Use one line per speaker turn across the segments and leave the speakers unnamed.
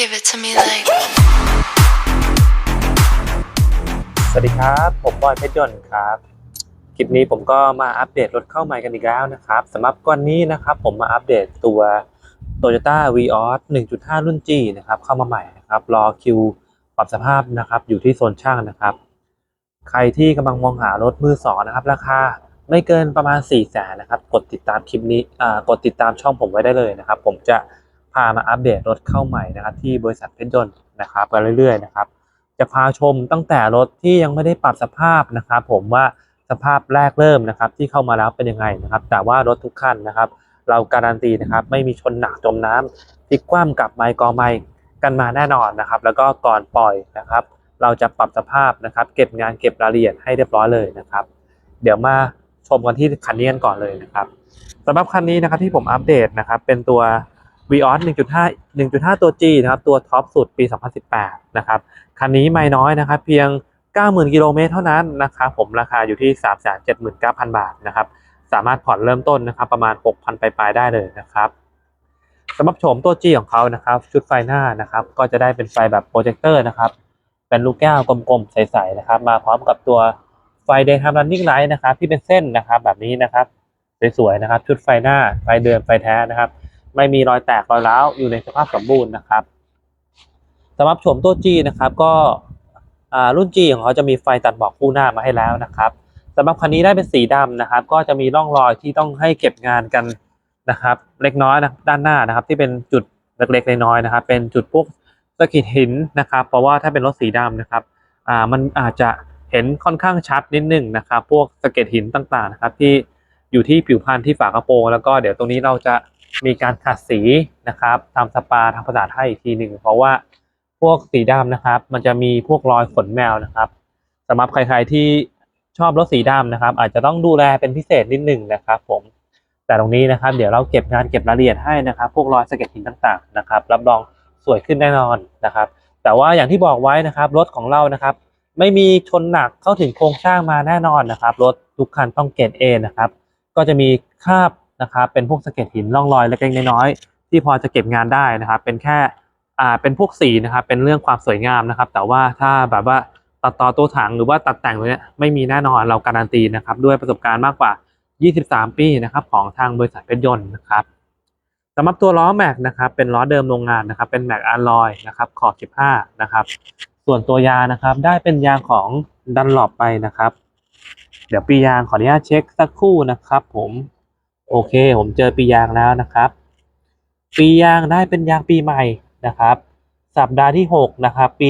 Give it to me like.
สวัสดีครับ ผมบอยเพชรยนต์ครับ คลิปนี้ผมก็มาอัปเดตรถเข้าใหม่กันอีกแล้วนะครับสำหรับวันนี้นะครับ ผมมาอัปเดตตัว Toyota Vios 1.5 รุ่น G นะครับ เข้ามาใหม่นะครับ รอคิวปรับสภาพนะครับ อยู่ที่โซนช่างนะครับ ใครที่กำลังมองหารถมือสองนะครับ ราคาไม่เกินประมาณ4 0 0แสนนะครับ กดติดตามคลิปนี้อ่ากดติดตามช่องผมไว้ได้เลยนะครับ ผมจะ พามาอัปเดตรถเข้าใหม่นะครับที่บริษัทเพชรยนต์นะครับกันเรื่อยๆนะครับจะพาชมตั้งแต่รถที่ยังไม่ได้ปรับสภาพนะครับผมว่าสภาพแรกเริ่มนะครับที่เข้ามาแล้วเป็นยังไงนะครับแต่ว่ารถทุกคันนะครับ เราการันตีนะครับไม่มีชนหนักจมน้ำพลิกคว่ำกับไมค์กอไมค์กันมาแน่นอนนะครับ แล้วก็ก่อนปล่อยนะครับ เราจะปรับสภาพนะครับ เก็บงานเก็บรายละเอียดให้เรียบร้อยเลยนะครับ เดี๋ยวมาชมกันที่คันนี้กันก่อนเลยนะครับสำหรับคันนี้นะครับที่ผมอัปเดตนะครับเป็นตัว Vios 1.5 1.5 ตัว G นะครับ ตัวท็อปสุดปี 2018 นะครับ คันนี้ไม่น้อยนะครับ เพียง 90,000 กิโลเมตรเท่านั้นนะครับ ผมราคาอยู่ที่ 379,000 บาทนะครับ สามารถผ่อนเริ่มต้นนะครับ ประมาณ 6,000 ปลายๆได้เลยนะครับสำหรับโฉมตัว G ของเขานะครับ ชุดไฟหน้านะครับ ก็จะได้เป็นไฟแบบโปรเจคเตอร์นะครับ เป็นลูกแก้วกลมๆ ใสๆ นะครับ มาพร้อมกับตัวไฟ Daytime Running Light นะครับ ที่เป็นเส้นนะครับ แบบนี้นะครับ สวยๆ นะครับ ชุดไฟหน้า ไฟเดิม ไฟแท้นะครับ ไม่มีรอยแตกรอยร้าวอยู่ในสภาพสมบูรณ์นะครับสำหรับโฉมตัว G นะครับก็รุ่น G ของเขาจะมีไฟตัดหมอกคู่หน้ามาให้แล้วนะครับสำหรับคันนี้ได้เป็นสีดำนะครับ ก็จะมีร่องรอยที่ต้องให้เก็บงานกันนะครับ เล็กน้อยนะด้านหน้านะครับ ที่เป็นจุดเล็กๆน้อยๆนะครับ เป็นจุดพวกสะเกิดหินนะครับ เพราะว่าถ้าเป็นรถสีดำนะครับอ่ามันอาจจะเห็นค่อนข้างชัดนิดนึงนะครับ พวกสะเก็ดหินต่างๆนะครับ ที่อยู่ที่ผิวพรรณที่ฝากระโปรงแล้วก็เดี๋ยวตรงนี้เราจะ มีการขัดสีนะครับทำสปาทำประสาทให้อีกทีหนึ่งเพราะว่าพวกสีดำนะครับ มันจะมีพวกรอยขนแมวนะครับสำหรับใครๆที่ชอบรถสีดำนะครับ อาจจะต้องดูแลเป็นพิเศษนิดหนึ่งนะครับ ผมแต่ตรงนี้นะครับ เดี๋ยวเราเก็บงานเก็บรายละเอียดให้นะครับ พวกรอยสะเก็ดหินต่างๆนะครับ รับรองสวยขึ้นแน่นอนนะครับ แต่ว่าอย่างที่บอกไว้นะครับ รถของเรานะครับ ไม่มีชนหนักเข้าถึงโครงสร้างมาแน่นอนนะครับ รถทุกคันต้องเกรด A นะครับ ก็จะมีคราบ นะครับเป็นพวกสะเก็ดหินร่องรอยเล็กๆน้อยๆที่พอจะเก็บงานได้นะครับเป็นแค่อ่าเป็นพวกสีนะครับเป็นเรื่องความสวยงามนะครับ แต่ว่าถ้าแบบว่าตัดต่อตัวถังหรือว่าตัดแต่งตัวเนี้ยไม่มีแน่นอนเราการันตีนะครับด้วยประสบการณ์มากกว่า 23 ปีนะครับของทางบริษัทเพชรยนต์นะครับสำหรับตัวล้อแม็กนะครับเป็นล้อเดิมโรงงานนะครับเป็นแม็กอ l ลอยนะครับขอบ15นะครับส่วนตัวยางนะครับได้เป็นยางของดันหลอบไปนะครับ เดี๋ยวปียางขออนุญาตเช็คสักครู่นะครับ ผม โอเค ผมเจอปียางแล้วนะครับ ปียางได้เป็นยางปีใหม่นะครับ สัปดาห์ที่ 6 นะครับ ปี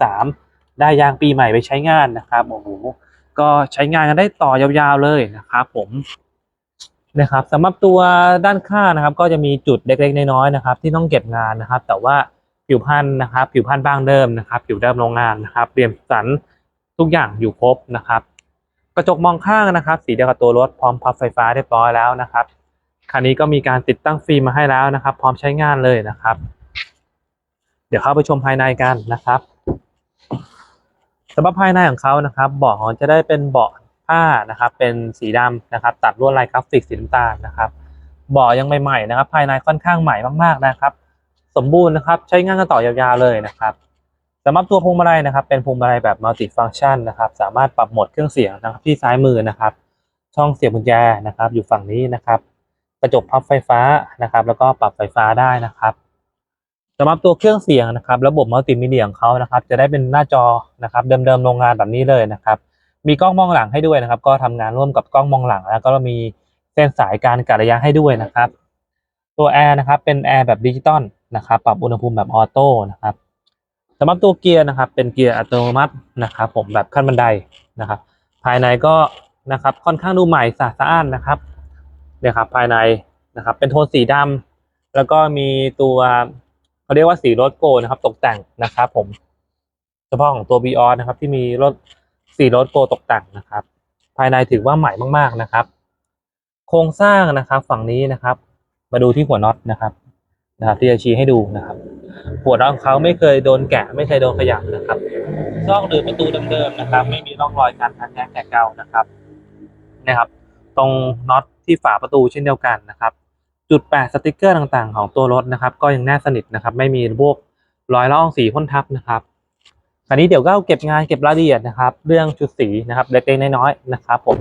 2023 ได้ยางปีใหม่ไปใช้งานนะครับโอ้โหก็ใช้งานกันได้ต่อยาวๆเลยนะครับผมนะครับสำหรับตัวด้านข้างนะครับ ก็จะมีจุดเล็กๆน้อยๆนะครับ ที่ต้องเก็บงานนะครับ แต่ว่าผิวพันธุ์นะครับ ผิวพันธุ์บ้างเดิมนะครับ ผิวเดิมโรงงานนะครับเรียมสันทุกอย่างอยู่ครบนะครับ กระจกมองข้างนะครับ สีเดียวกับตัวรถพร้อมพับไฟฟ้าเรียบร้อยแล้วนะครับคันนี้ก็มีการติดตั้งฟิล์มมาให้แล้วนะครับ พร้อมใช้งานเลยนะครับ เดี๋ยวเข้าไปชมภายในกันนะครับสำหรับภายในของเขานะครับ เบาะจะได้เป็นเบาะผ้านะครับ เป็นสีดำนะครับ ตัดลวดลายกราฟิกสีน้ำตาลนะครับเบาะยังใหม่ๆนะครับ ภายในค่อนข้างใหม่มากๆนะครับ สมบูรณ์นะครับ ใช้งานกันต่อยาวๆเลยนะครับ สำหรับตัวพวงมาลัยนะครับ เป็นพวงมาลัยแบบมัลติฟัง c t ชันนะครับ สามารถปรับโหมดเครื่องเสียงนะครับที่ซ้ายมือนะครับ ช่องเสียบกุญแจนะครับ อยู่ฝั่งนี้นะครับ กระจกพับไฟฟ้านะครับ แล้วก็ปรับไฟฟ้าได้นะครับสำหรับตัวเครื่องเสียงนะครับ ระบบมัลติมีเดียของเขานะครับ จะได้เป็นหน้าจอนะครับเดิมๆโรงงานแบบนี้เลยนะครับ มีกล้องมองหลังให้ด้วยนะครับ ก็ทำงานร่วมกับกล้องมองหลัง แล้วก็มีเส้นสายการกะระยะให้ด้วยนะครับ ตัวแอร์นะครับเป็นแอร์แบบดิจิตอลนะครับ ปรับอุณหภูมิแบบออโต้นะครับ สำหรับตัวเกียร์นะครับ เป็นเกียร์อัตโนมัตินะครับ ผมแบบขั้นบันไดนะครับ ภายในก็นะครับค่อนข้างดูใหม่สะอาดนะครับเนี่ยครับภายในนะครับ เป็นโทนสีดำแล้วก็มีตัวเขาเรียกว่าสีรสโกนะครับ ตกแต่งนะครับ ผมเฉพาะของตัว b ีออนะครับ ที่มีรถสีรสโกตกแต่งนะครับ ภายในถือว่าใหม่มากๆนะครับ โครงสร้างนะครับ ฝั่งนี้นะครับ มาดูที่หัวน็อตนะครับนะครับ ที่จะชี้ให้ดูนะครับ หัวน็องเขาไม่เคยโดนแกะ ไม่เคยโดนขยับนะครับซอกหรือประตูเดิมๆนะครับ ไม่มีร่องรอยการพันแท้แกะเกานะครับนะครับ ตรงน็อตที่ฝาประตูเช่นเดียวกันนะครับ จุดแปะสติกเกอร์ต่างๆ ของตัวรถนะครับ ก็ยังแน่สนิทนะครับ ไม่มีพวกรอยละองสีพ่นทับนะครับคราวนี้เดี๋ยวก็เก็บงานเก็บรายละเอียดนะครับ เรื่องชุดสีนะครับเล็กๆน้อยๆนะครับ ผม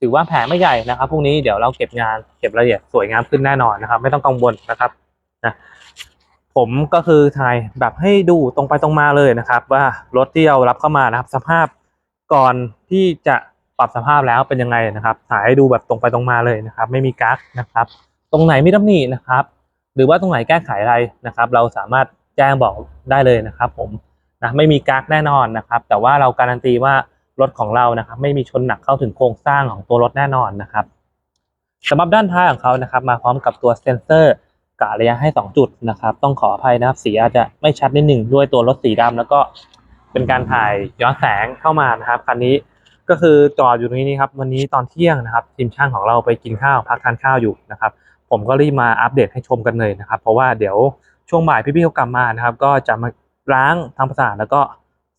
ถือว่าแผลไม่ใหญ่นะครับพรุ่งนี้เดี๋ยวเราเก็บงานเก็บรายละเอียดสวยงามขึ้นแน่นอนนะครับ ไม่ต้องกังวลนะครับนะ ผมก็คือถ่ายแบบให้ดูตรงไปตรงมาเลยนะครับ ว่ารถที่เรารับเข้ามานะครับ สภาพก่อนที่จะปรับสภาพแล้วเป็นยังไงนะครับ ถ่ายให้ดูแบบตรงไปตรงมาเลยนะครับ ไม่มีกั๊กนะครับ ตรงไหนมีตำหนินะครับ หรือว่าตรงไหนแก้ไขอะไรนะครับ เราสามารถแจ้งบอกได้เลยนะครับ ผมนะไม่มีกั๊กแน่นอนนะครับ แต่ว่าเราการันตีว่ารถของเรานะครับ ไม่มีชนหนักเข้าถึงโครงสร้างของตัวรถแน่นอนนะครับสำหรับด้านท้ายของเขานะครับ มาพร้อมกับตัวเซ็นเซอร์ กะระยะให้ 2 จุดนะครับ ต้องขออภัยนะครับสีอาจจะไม่ชัดนิดหนึ่งด้วยตัวรถสีดำแล้วก็เป็นการถ่ายย้อนแสงเข้ามานะครับคันนี้ก็คือจอดอยู่ตรงนี้ครับวันนี้ตอนเที่ยงนะครับทีมช่างของเราไปกินข้าวพักทานข้าวอยู่นะครับ ผมก็รีบมาอัปเดตให้ชมกันเลยนะครับ เพราะว่าเดี๋ยวช่วงบ่ายพี่ๆเขากลับมานะครับ ก็จะมาล้างทำความสะอาดแล้วก็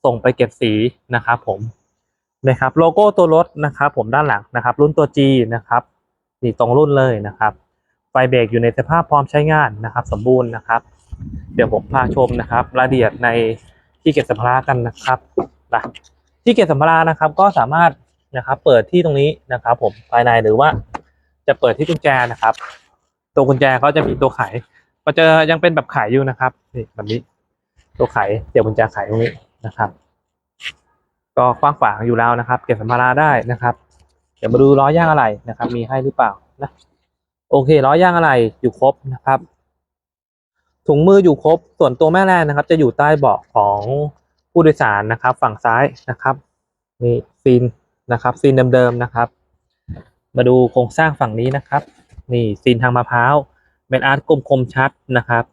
ส่งไปเก็บสีนะครับผมนะครับโลโก้ตัวรถนะครับ ผมด้านหลังนะครับ รุ่นตัว G นะครับนี่ตรงรุ่นเลยนะครับ ไฟเบรกอยู่ในสภาพพร้อมใช้งานนะครับ สมบูรณ์นะครับ เดี๋ยวผมพาชมนะครับ รายละเอียดในที่เก็บสัมภาระกันนะครับนะที่เก็บสัมภาระนะครับก็สามารถนะครับ เปิดที่ตรงนี้นะครับ ผมภายในหรือว่าจะเปิดที่กุญแจนะครับ ตัวกุญแจเขาจะมีตัวไขก็จะยังเป็นแบบไขอยู่นะครับนี่แบบนี้ ตัวไขเดี๋ยวกุญแจไขตรงนี้นะครับ ก็กว้างขวางอยู่แล้วนะครับ เก็บสัมภาระได้นะครับ เดี๋ยวมาดูล้อย่างอะไรนะครับ มีให้หรือเปล่านะ โอเคล้อย่างอะไรอยู่ครบนะครับ ถุงมืออยู่ครบ ส่วนตัวแม่แรงนะครับ จะอยู่ใต้เบาะของผู้โดยสารนะครับ ฝั่งซ้ายนะครับนี่ซีนนะครับซีนเดิมๆนะครับ มาดูโครงสร้างฝั่งนี้นะครับ นี่ซีนทางมะพร้าวเป็นอาร์ตกลมคมชัดนะครับ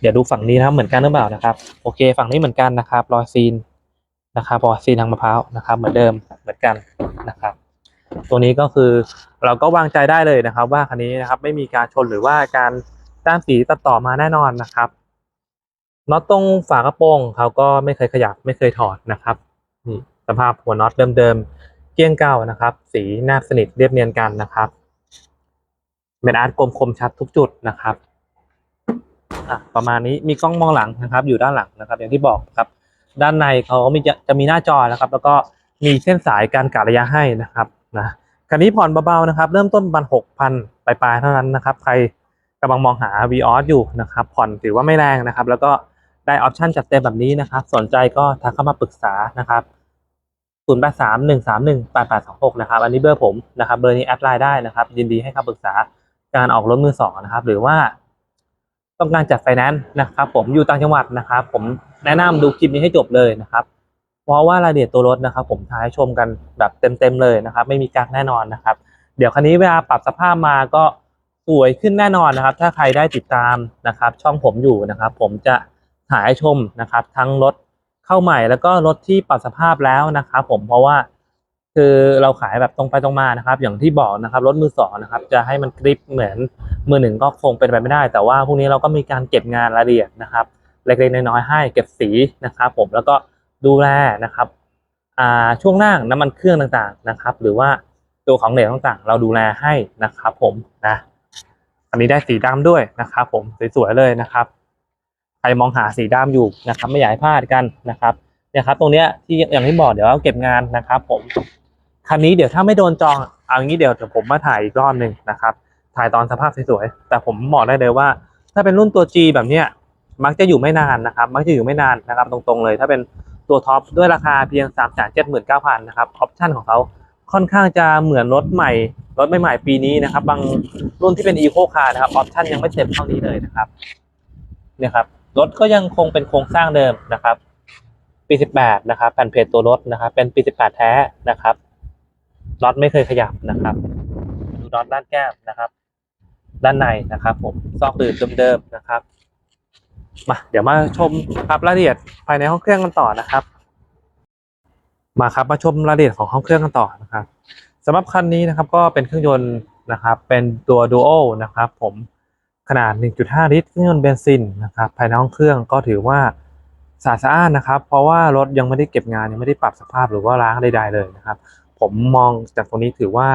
เดี๋ยวดูฝั่งนี้นะครับเหมือนกันหรือเปล่านะครับ โอเค ฝั่งนี้เหมือนกันนะครับ รอยซีนนะครับรอยซีนทางมะพร้าวนะครับ เหมือนเดิมเหมือนกันนะครับ ตัวนี้ก็คือเราก็วางใจได้เลยนะครับ ว่าคันนี้นะครับไม่มีการชนหรือว่าการด้านสีตัดต่อมาแน่นอนนะครับน็อตตรงฝากระโปรงเขาก็ไม่เคยขยับไม่เคยถอดนะครับนี่สภาพหัวน็อตเดิมๆเกลี้ยงเก่านะครับ สีแนบสนิทเรียบเนียนกันนะครับเป็นอาร์ตกลมคมชัดทุกจุดนะครับประมาณนี้มีกล้องมองหลังนะครับ อยู่ด้านหลังนะครับ อย่างที่บอกครับ ด้านในเขามีจะจะมีหน้าจอนะครับ แล้วก็มีเส้นสายการกะระยะให้นะครับ นะคันนี้ผ่อนเบาๆนะครับ เริ่มต้นประมาณหกพันปลายๆเท่านั้นนะครับ ใครกำลังมองหา v ีออสอยู่นะครับ ผ่อนถือว่าไม่แรงนะครับ แล้วก็ได้ออปชั่นจัดเต็มแบบนี้นะครับ สนใจก็ทักเข้ามาปรึกษานะครับ0 8 3 1 3 1 8 8 2 6 นะครับ อันนี้เบอร์ผมนะครับ เบอร์นี้แอดไลน์ได้นะครับ ยินดีให้คำปรึกษาการออกรถมือสองนะครับ หรือว่าต้องการจัดไฟแนนซ์นะครับ ผมอยู่ต่างจังหวัดนะครับ ผมแนะนำดูคลิปนี้ให้จบเลยนะครับ ราะว่ารายละเอียดตัวรถนะครับ ผมท้ายชมกันแบบเต็มๆเลยนะครับ ไม่มีกักแน่นอนนะครับ เดี๋ยวคันนี้เวลาปรับสภาพมาก็สวยขึ้นแน่นอนนะครับ ถ้าใครได้ติดตามนะครับ ช่องผมอยู่นะครับ ผมจะถ่ายให้ชมนะครับ ทั้งรถเข้าใหม่แล้วก็รถที่ปรับสภาพแล้วนะครับผมเพราะว่าคือเราขายแบบตรงไปตรงมานะครับ อย่างที่บอกนะครับรถมือสองนะครับ จะให้มันกริปเหมือนมือหนึ่งก็คงเป็นไปไม่ได้ แต่ว่าพวกนี้เราก็มีการเก็บงานรายละเอียดนะครับ เล็กๆน้อยๆให้เก็บสีนะครับ ผมแล้วก็ ดูแลนะครับอ่าช่วงล่างน้ำมันเครื่องต่างๆนะครับ หรือว่าตัวของเหลวต่างๆ เราดูแลให้นะครับผมนะอันนี้ได้สีดำด้วยนะครับ ผมสวยๆเลยนะครับ ใครมองหาสีดำอยู่นะครับ ไม่อยากให้พลาดกันนะครับเนี่ยครับ ตรงเนี้ยที่อย่างที่บอกเดี๋ยวเราเก็บงานนะครับ ผมคันนี้เดี๋ยวถ้าไม่โดนจองเอางี้เดี๋ยวเดี๋ยวผมมาถ่ายอีกรอบหนึ่งนะครับ ถ่ายตอนสภาพสวยๆแต่ผมบอกได้เลยว่า ถ้าเป็นรุ่นตัว G แบบเนี้ยมักจะอยู่ไม่นานนะครับ มักจะอยู่ไม่นานนะครับ ตรงๆเลย ถ้าเป็น ตัวท็อปด้วยราคาเพียง 3 7 9 0 0 0นะครับออปชั่นของเขาค่อนข้างจะเหมือนรถใหม่ รถใหม่ๆปีนี้นะครับ บางรุ่นที่เป็น Eco Car นะครับออปชั่นยังไม่เต็มเท่านี้เลยนะครับเนี่ยครับรถก็ยังคงเป็นโครงสร้างเดิมนะครับ ปี 18 นะครับแผ่นเพจตัวรถนะครับ เป็นปี 18 แท้นะครับน็อตไม่เคยขยับนะครับ ดูน็อตด้านแก้มนะครับ ด้านในนะครับ ผมซอกอื่นเดิมๆนะครับ มาเดี๋ยวมาชมครับรายละเอียดภายในห้องเครื่องกันต่อนะครับ มาครับมาชมรายละเอียดของห้องเครื่องกันต่อนะครับสำหรับคันนี้นะครับก็เป็นเครื่องยนต์นะครับ เป็นตัว Duo นะครับ ผมขนาด 1.5 ลิตรเครื่องยนต์เบนซินนะครับ ภายในห้องเครื่องก็ถือว่าสะอาดสะอ้านนะครับ เพราะว่ารถยังไม่ได้เก็บงานยังไม่ได้ปรับสภาพหรือว่าล้างใดๆเลยนะครับ ผมมองจากตรงนี้ถือว่า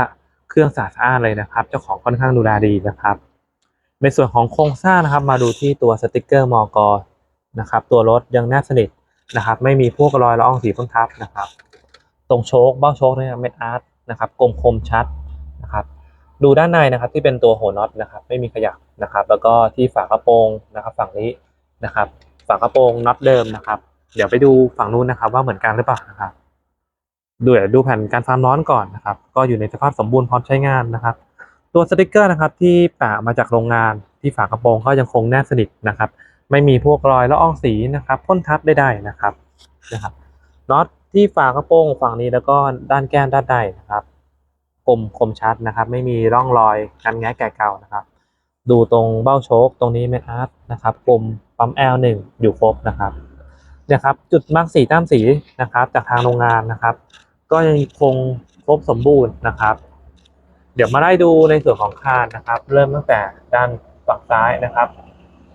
เครื่องสะอาดสะอ้านเลยนะครับ เจ้าของค่อนข้างดูแลดีนะครับ ในส่วนของโครงสร้างนะครับ มาดูที่ตัวสติกเกอร์มอกนะครับ ตัวรถยังแนบสนิทนะครับ ไม่มีพวกรอยละอองสีพ่นทับนะครับ ตรงโชคเบ้าโชคเนี่ยเม็ดอาร์ตนะครับกลมคมชัดนะครับดูด้านในนะครับที่เป็นตัวหัวน็อตนะครับ ไม่มีขยับนะครับ แล้วก็ที่ฝากระโปรงนะครับ ฝั่งนี้นะครับ ฝากระโปรงน็อตเดิมนะครับ เดี๋ยวไปดูฝั่งนู้นนะครับ ว่าเหมือนกันหรือเปล่านะครับดูเดี๋ยวดูแผ่นการความร้อนก่อนนะครับ ก็อยู่ในสภาพสมบูรณ์พร้อมใช้งานนะครับ ตัวสติกเกอร์นะครับที่แปะมาจากโรงงานที่ฝากระโปรงก็ยังคงแนบสนิทนะครับ ไม่มีพวกรอยละอองสีนะครับพ่นทับได้ได้นะครับนะครับน็อตที่ฝากระโปรงฝั่งนี้แล้วก็ด้านแก้มด้านใดนะครับคมคมชัดนะครับ ไม่มีร่องรอยการแงะแก่เก่านะครับ ดูตรงเบ้าโชคตรงนี้เมทอาร์ตนะครับกลมปั๊ม L1 อยู่ครบนะครับเนี่ยครับจุดมาร์กสีแต้มสีนะครับ จากทางโรงงานนะครับ ก็ยังคงครบสมบูรณ์นะครับ เดี๋ยวมาไล่ดูในส่วนของคานนะครับ เริ่มตั้งแต่ด้านฝั่งซ้ายนะครับ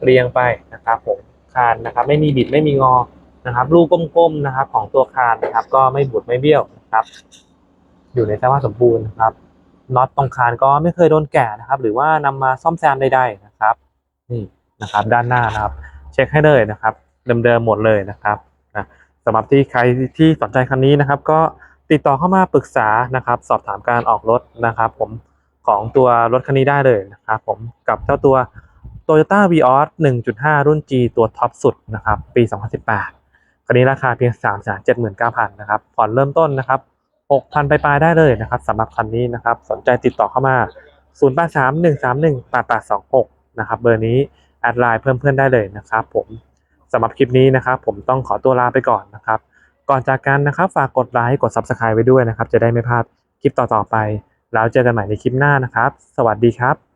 เรียงไปนะครับผมคานนะครับ ไม่มีบิดไม่มีงอนะครับรูก้มๆนะครับ ของตัวคานนะครับ ก็ไม่บุดไม่เบี้ยวนะครับ อยู่ในสภาพสมบูรณ์นะครับน็อตตรงคานก็ไม่เคยโดนแกะนะครับ หรือว่านำมาซ่อมแซมใดๆนะครับนี่นะครับ ด้านหน้านะครับ เช็คให้เลยนะครับ เดิมๆหมดเลยนะครับนะสำหรับที่ใครที่สนใจคันนี้นะครับ ก็ ติดต่อเข้ามาปรึกษานะครับ สอบถามการออกรถนะครับ ผมของตัวรถคันนี้ได้เลยนะครับ ผมกับเจ้าตัว Toyota Vios 1.5 รุ่น G ตัวท็อปสุดนะครับ ปี 2018 คันนี้ราคาเพียง 3 7 9 0 0 0นะครับ ผ่อนเริ่มต้นนะครับ 6,000 ไปปลายได้เลยนะครับสำหรับคันนี้นะครับ สนใจติดต่อเข้ามา 0831318826 นะครับ เบอร์นี้แอดไลน์เพิ่มเพื่อนได้เลยนะครับ ผมสำหรับคลิปนี้นะครับ ผมต้องขอตัวลาไปก่อนนะครับ ก่อนจากกันนะครับ ฝากกดไลค์กด Subscribe ไว้ด้วยนะครับ จะได้ไม่พลาดคลิปต่อๆไป แล้วเจอกันใหม่ในคลิปหน้านะครับ สวัสดีครับ